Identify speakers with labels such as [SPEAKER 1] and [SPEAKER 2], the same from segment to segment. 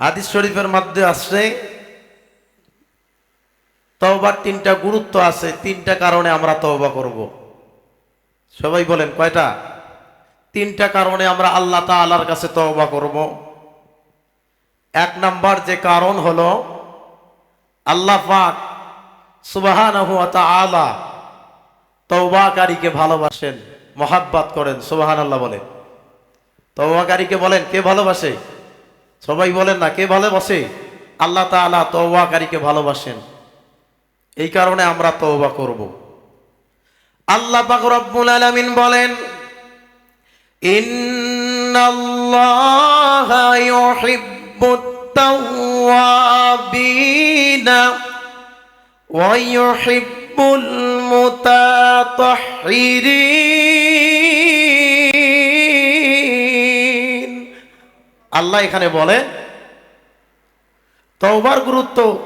[SPEAKER 1] হাদিস শরীফের মধ্যে আসছে, তওবার তিনটা গুরুত্ব আছে, তিনটা কারণে আমরা তওবা করব। সবাই বলেন, কয়টা? তিনটা কারণে আমরা আল্লাহ তাআলার কাছে তওবা করব। এক নাম্বার যে কারণ হলো, আল্লাহ পাক সুবহানাহু আলা তাআলা তওবাকারীকে ভালোবাসেন, মহাব্বাত করেন সুবাহান আল্লাহ বলেন। তওবাকারীকে বলেন, কে ভালোবাসে? সবাই বলেন না, কে ভালোবাসে? আল্লাহ তাআলা তওবাকারীকে ভালোবাসেন। এই কারণে আমরা তওবা করব। আল্লাহ পাক আলামিন বলেন, ইন্নাল্লাহা ইউহিব্বুত মুতাতাহহিরিন। আল্লাহ এখানে বলে, তওবার গুরুত্ব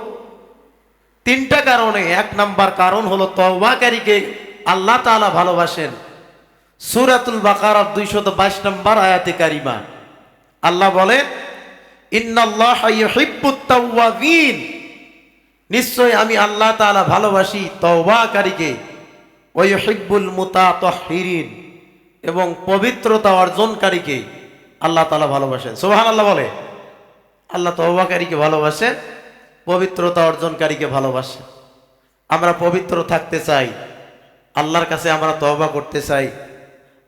[SPEAKER 1] তিনটা কারণে। এক নাম্বার কারণ হলো তওবাকারীকে আল্লাহ তাআলা ভালোবাসেন। সূরাতুল বাকারার 222 নম্বর আয়াতে কারিমা। আল্লাহ বলেন তাওয়াবিন। নিশ্চয় আমি আল্লাহ তাআলা ভালোবাসি তওবাকারীকে। ওয়া ইউহিব্বুল মুতাতাহহিরিন। এবং পবিত্রতা অর্জনকারীকে। আল্লাহ তাআলা ভালোবাসেন। সোহান আল্লাহ বলে। আল্লাহ তওবাকারীকে ভালোবাসেন, পবিত্রতা অর্জনকারীকে ভালোবাসেন। আমরা পবিত্র থাকতে চাই, আল্লাহর কাছে আমরা তহবা করতে চাই,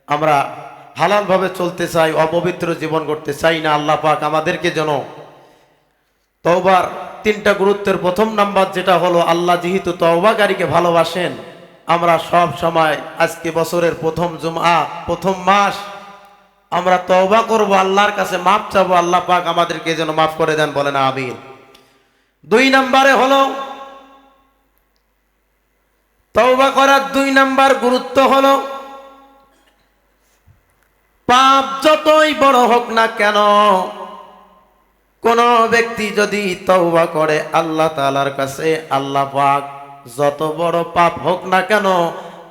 [SPEAKER 1] আমরা হালালভাবে চলতে চাই, অপবিত্র জীবন করতে চাই না আল্লাহ পাক আমাদেরকে যেন তওবার তিনটা গুরুত্বের প্রথম নাম্বার যেটা হলো, আল্লাহ যেহেতু তওবাকারীকে ভালোবাসেন, আমরা সব সময় আজকে বছরের প্রথম জুমা প্রথম মাস আমরা তওবা করব, আল্লাহর কাছে মাপ চাবো, আল্লাহ পাক আমাদেরকে যেন মাফ করে দেন, বলেন আমিন। দুই নম্বরে হলো, তওবা করার দুই নাম্বার গুরুত্ব হলো, পাপ যতই বড় হোক না কেন, কোন ব্যক্তি যদি তওবা করে, আল্লাহ তাআলার কাছে আল্লাহ পাক যত বড় পাপ হোক না কেন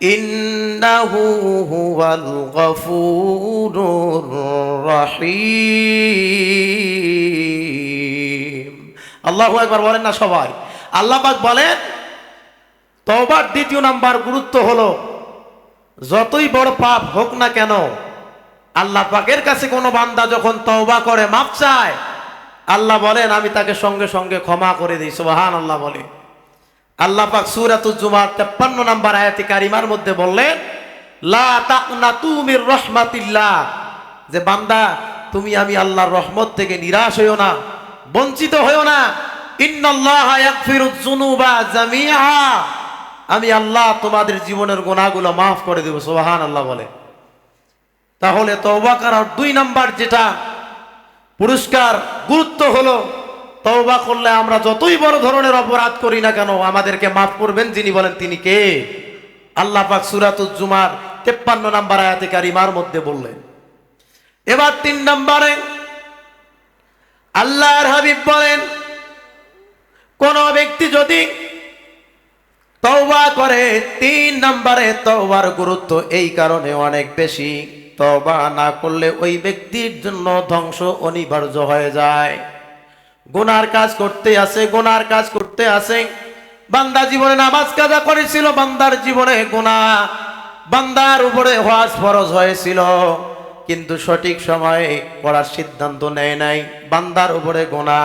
[SPEAKER 1] ইন্নাহু হুয়াল গফুরুর রহিম। আল্লাহু আকবার বলেন না সবাই। আল্লাহ পাক বলেন, তওবার দ্বিতীয় নাম্বার গুরুত্ব হলো, যতই বড় পাপ হোক না কেন, আল্লাহ পাকের কাছে কোনো বান্দা যখন তওবা করে মাপ চায়, আল্লাহ বলেন, আমি তাকে সঙ্গে সঙ্গে ক্ষমা করে দিই। সুবহান আল্লাহ বলে। আল্লাহ পাক সূরাতুজ জুমার 53 নম্বর আয়াতে কারিমার মধ্যে বললেন, লা তাকনাতু মির রাহমাতিল্লাহ। যে বান্দা, তুমি আমি আল্লাহর রহমত থেকে নিরাশ হইও না, বঞ্চিত হইও না। আমি আল্লাহ তোমাদের জীবনের গোনাগুলো মাফ করে দেব সোহান আল্লাহ বলে। তাহলে তওবা করার দুই নাম্বার যেটা, পুরস্কার গুরুত্ব হলো তওবা করলে আমরা যতই বড় ধরনের অপরাধ করি না কেন, আমাদেরকে মাফ করবেন যিনি বলেন তিনি কে? আল্লাহ পাক সুরাতুজ জুমার তেপ্পান্ন নাম্বার আয়াতে কারিমার মধ্যে বললেন, এবার তিন নম্বরে আল্লাহর হাবিব বলেন, কোন ব্যক্তি যদি তওবা করে, তিন নম্বরে তওবার গুরুত্ব এই কারণে অনেক বেশি। তওবা না করলে ওই ব্যক্তির জন্য ধ্বংস অনিবার্য হয়ে যায়। গুনার কাজ করতে আসে, গোনার কাজ করতে আসে। বান্দা জীবনে নামাজ কাজা করেছিল, বান্দার জীবনে গোনা বান্দার উপরে হওয়াজ ফরজ হয়েছিল। কিন্তু সঠিক সময়ে করার সিদ্ধান্ত নেয় নাই। বান্দার উপরে গোনা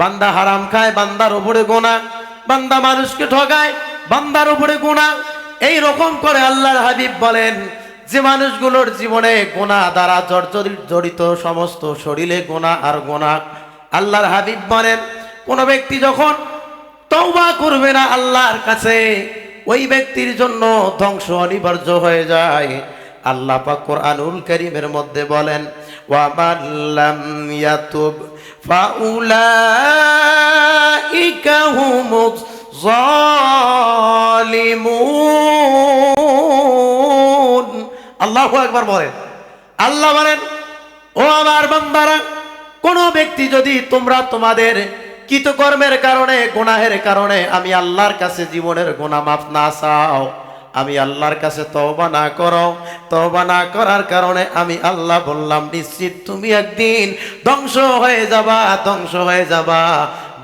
[SPEAKER 1] বান্দা হারাম খায়, বান্দার উপরে গোনা বান্দা মানুষকে ঠকায় বান্দার উপরে গোনা এই রকম করে আল্লাহর হাবিব বলেন, যে মানুষগুলোর জীবনে গোনা দ্বারা জর্জরিত সমস্ত শরীরে গোনা আর গোনা আল্লাহর হাবিব বলেন, কোন ব্যক্তি যখন তওবা করবে না আল্লাহর কাছে, ওই ব্যক্তির জন্য ধ্বংস অনিবার্য হয়ে যায়। আল্লাহ পাক কোরআনুল কারীমের মধ্যে বলেন ইয়াতুব আল্লাহ একবার বলেন। আল্লাহ বলেন, ও আমার বান্দারা কোন ব্যক্তি যদি তোমরা তোমাদের কৃতকর্মের কারণে, গুনাহের কারণে আমি আল্লাহর কাছে জীবনের গুনাহ মাফ না চাও, আমি আল্লাহর কাছে তওবা না করো, তওবা না করার কারণে আমি আল্লাহ বললাম, নিশ্চিত তুমি একদিন ধ্বংস হয়ে যাবা, ধ্বংস হয়ে যাবা,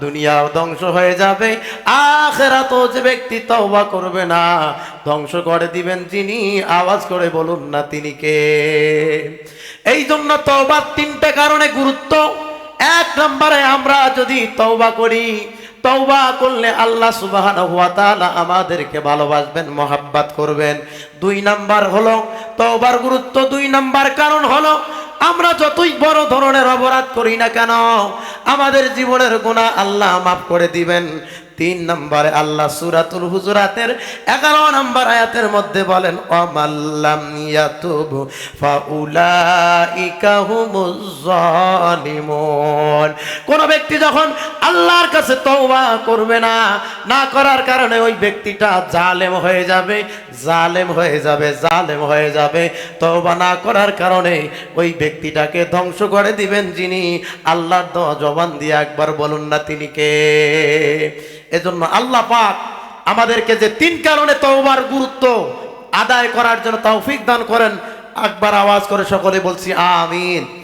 [SPEAKER 1] দুনিয়াও ধ্বংস হয়ে যাবে আখেরাত যে ব্যক্তি তওবা করবে না, ধ্বংস করে দিবেন যিনি আওয়াজ করে বলুন না তিনি কে? এই জন্য তওবার তিনটে কারণে গুরুত্ব। এক নম্বরে আমরা যদি তওবা করি, তওবা করলে আল্লাহ সুবহানাহু ওয়া আমাদেরকে ভালোবাসবেন, মহাব্বাত করবেন। দুই নাম্বার হলো, তওবার গুরুত্ব দুই নাম্বার কারণ হলো, আমরা যতই বড় ধরনের অপরাধ করি না কেন, আমাদের জীবনের গুনাহ আল্লাহ মাফ করে দিবেন। তিন নম্বরে আল্লাহ সুরাতুল হুজুরাতের এগারো নম্বর আয়াতের মধ্যে বলেন কোন ব্যক্তি যখন আল্লাহর কাছে তওবা করবে না না করার কারণে ওই ব্যক্তিটা জালেম হয়ে যাবে, জালেম হয়ে যাবে, জালেম হয়ে যাবে। তওবা না করার কারণে ওই ব্যক্তিটাকে ধ্বংস করে দিবেন যিনি আল্লাহর দেওয়া জবান দিয়ে একবার বলুন না তিনি কে? এজন্য আল্লাহ পাক আমাদেরকে যে তিন কারণে তওবার গুরুত্ব আদায় করার জন্য তৌফিক দান করেন। একবার আওয়াজ করে সকলে বলছি, আমিন।